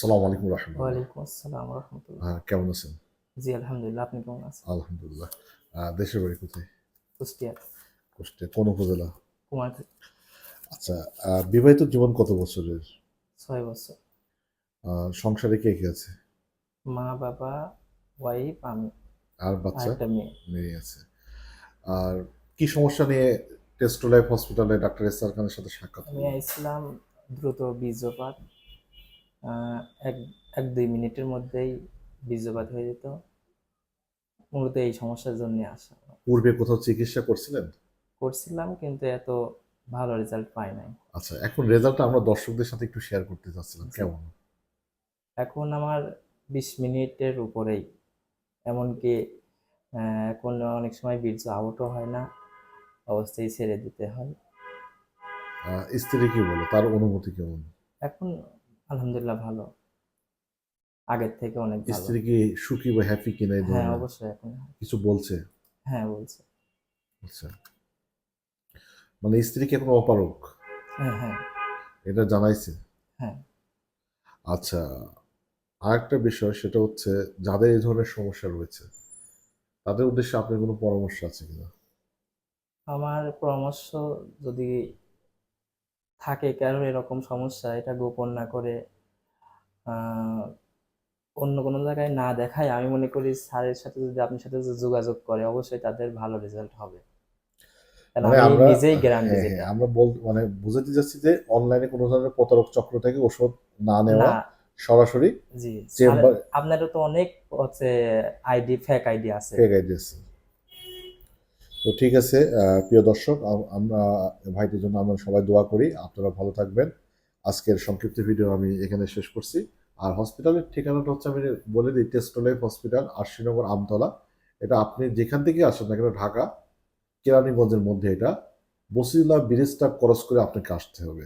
সালাম আলাইকুম রহমতুল্লাহ। ওয়ালাইকুম আসসালাম রহমতুল্লাহ। হ্যাঁ কেমন আছেন? জি আলহামদুলিল্লাহ আপনি কেমন আছেন? আলহামদুলিল্লাহ। দেশের বাড়ি কোথায়? কুষ্টিয়া। কুষ্টিয়া কোন উপজেলা? কুমার আচ্ছা বিবাহিত জীবন কত বছরের? ছয় বছর। সংসারে কে কে আছে? মা বাবা ওয়াইফ আমি। আর বাচ্চা? একটা মেয়ে। মেয়ে আছে। আর কি সমস্যা নিয়ে টেস্ট লাইফ হসপিটালে ডাক্তার এস আর খানের সাথে সাক্ষাৎ? আমি? আইছিলাম দ্রুত বীর্যপাত। এক এক দুই মিনিটের মধ্যেই বীর্যপাত হয়ে যেত। মূলত এই সমস্যার জন্য আসা। পূর্বে কোথাও চিকিৎসা করছিলেন? করছিলাম কিন্তু এত ভালো রেজাল্ট পাই নাই। আচ্ছা এখন রেজাল্টটা আমরা দর্শকদের সাথে একটু শেয়ার করতে চাচ্ছিলাম কেমন? এখন আমার বিশ মিনিটের উপরেই এমনকি এখন অনেক সময় বীর্য আউটও হয় না অবস্থায় ছেড়ে দিতে হয়। স্ত্রী কি বলে? তার অনুভূতি কেমন? এখন আলহামদুলিল্লাহ ভালো। আগের থেকে অনেক ভালো। স্ত্রী কি সুখী বা হ্যাপি কিনা এই হ্যাঁ ধরনের? অবশ্যই এখন কিছু বলছে? হ্যাঁ বলছে। আচ্ছা। মানে স্ত্রী কি এখন অপারক হ্যাঁ হ্যাঁ। এটা জানাইছে? হ্যাঁ। আচ্ছা আরেকটা বিষয় সেটা হচ্ছে যাদের এই ধরনের সমস্যা রয়েছে তাদের উদ্দেশ্যে আপনার কোনো পরামর্শ আছে কিনা? আমার পরামর্শ যদি থাকে কারোর এরকম সমস্যা? এটা গোপন না করে অন্য কোনো জায়গায় না দেখায় আমি মনে করি স্যারের সাথে যদি আপনার সাথে যোগাযোগ করে অবশ্যই তাদের ভালো রেজাল্ট হবে। মানে আমি আমরা হ্যাঁ, বল মানে বুঝাতে যাচ্ছি যে অনলাইনে কোনো ধরনের প্রতারক চক্র থেকে ওষুধ না নেওয়া সরাসরি জি আপনারও তো অনেক হচ্ছে আইডি ফেক আইডি আছে। ফেক আইডিয়াস তো ঠিক আছে প্রিয় দর্শক আমরা ভাইটির জন্য আমরা সবাই দোয়া করি আপনারা ভালো থাকবেন। আজকের সংক্ষিপ্ত ভিডিও আমি এখানে শেষ করছি। আর হসপিটালের ঠিকানাটা হচ্ছে আমি বলে দিই টেস্টোলাইফ হসপিটাল আশিনগর আমতলা। এটা আপনি যেখান থেকে আসেন না কেন ঢাকা কেরানীগঞ্জের মধ্যে এটা। বসিলা ব্রিজটা ক্রস করে আপনাকে আসতে হবে।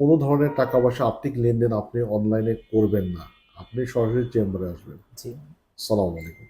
কোনো ধরনের টাকা পয়সা আর্থিক লেনদেন আপনি অনলাইনে করবেন না। আপনি সরাসরি চেম্বারে আসবেন। জি। সালাম আলাইকুম।